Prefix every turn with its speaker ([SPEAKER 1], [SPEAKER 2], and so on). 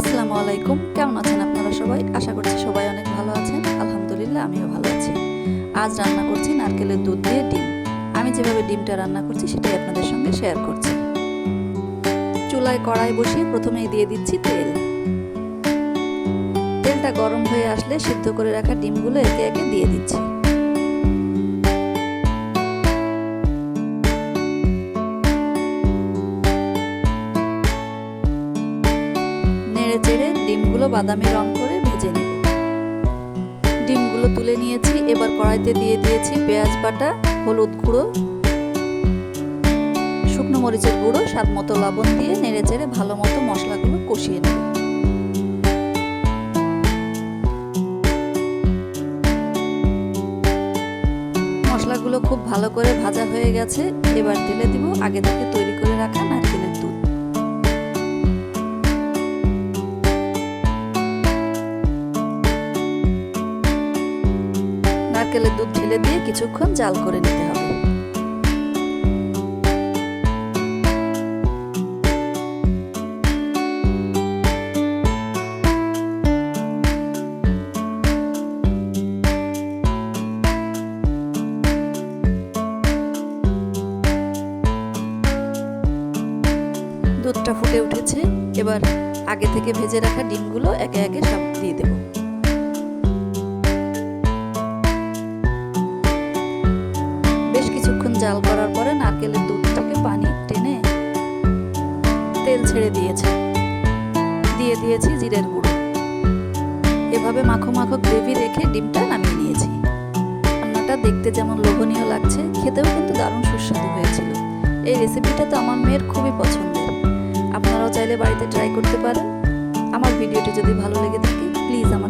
[SPEAKER 1] আসসালামু আলাইকুম। কেমন আছেন আপনারা সবাই? আশা করছি সবাই অনেক ভালো আছেন। আলহামদুলিল্লাহ, আমিও ভালো আছি। আজ রান্না করছি নারকেলের দুধ দিয়ে ডিম। আমি যেভাবে ডিমটা রান্না করছি, সেটাই আপনাদের সঙ্গে শেয়ার করছি। চুলায় কড়াই বসিয়ে প্রথমেই দিয়ে দিচ্ছি তেল। তেলটা গরম হয়ে আসলে সিদ্ধ করে রাখা ডিমগুলো একে একে দিয়ে দিচ্ছি। নেড়ে চেড়ে ডিমগুলো বাদামি রং করে ভেজে নেব। ডিমগুলো তুলে নিয়েছি, এবার কড়াইতে দিয়ে দিয়েছি পেঁয়াজ বাটা, হলুদ গুঁড়ো, শুকনো মরিচের গুঁড়ো, স্বাদ মতো লবণ দিয়ে নেড়ে চেড়ে ভালো মতো মশলাগুলো কষিয়ে নেব। মশলাগুলো খুব ভালো করে ভাজা হয়ে গেছে, এবার ঢেলে দিব আগে থেকে তৈরি করে রাখা নারকেলের দুধ ঢেলে দিয়ে কিছুক্ষণ জাল করে নিতে হবে। দুধটা ফুটে উঠেছে। এবার আগে থেকে ভেজে রাখা ডিমগুলো একে একে সব দিয়ে দেবো। জাল করার পরে নারকেলের দুধ থেকে পানি টেনে তেল ছেড়ে দিয়েছে। দিয়ে দিয়েছি জিরের গুঁড়ো। এভাবে মাখো মাখো গ্রেভি রেখে ডিমটা নামিয়ে নিয়েছি। রান্নাটা দেখতে যেমন লোভনীয় লাগছে, খেতেও কিন্তু দারুণ সুস্বাদু হয়েছিল। এই রেসিপিটা তো আমার মেয়ের খুবই পছন্দের। আপনারাও চাইলে বাড়িতে ট্রাই করতে পারেন। আমার ভিডিওটি যদি ভালো লেগে থাকে প্লিজ আমার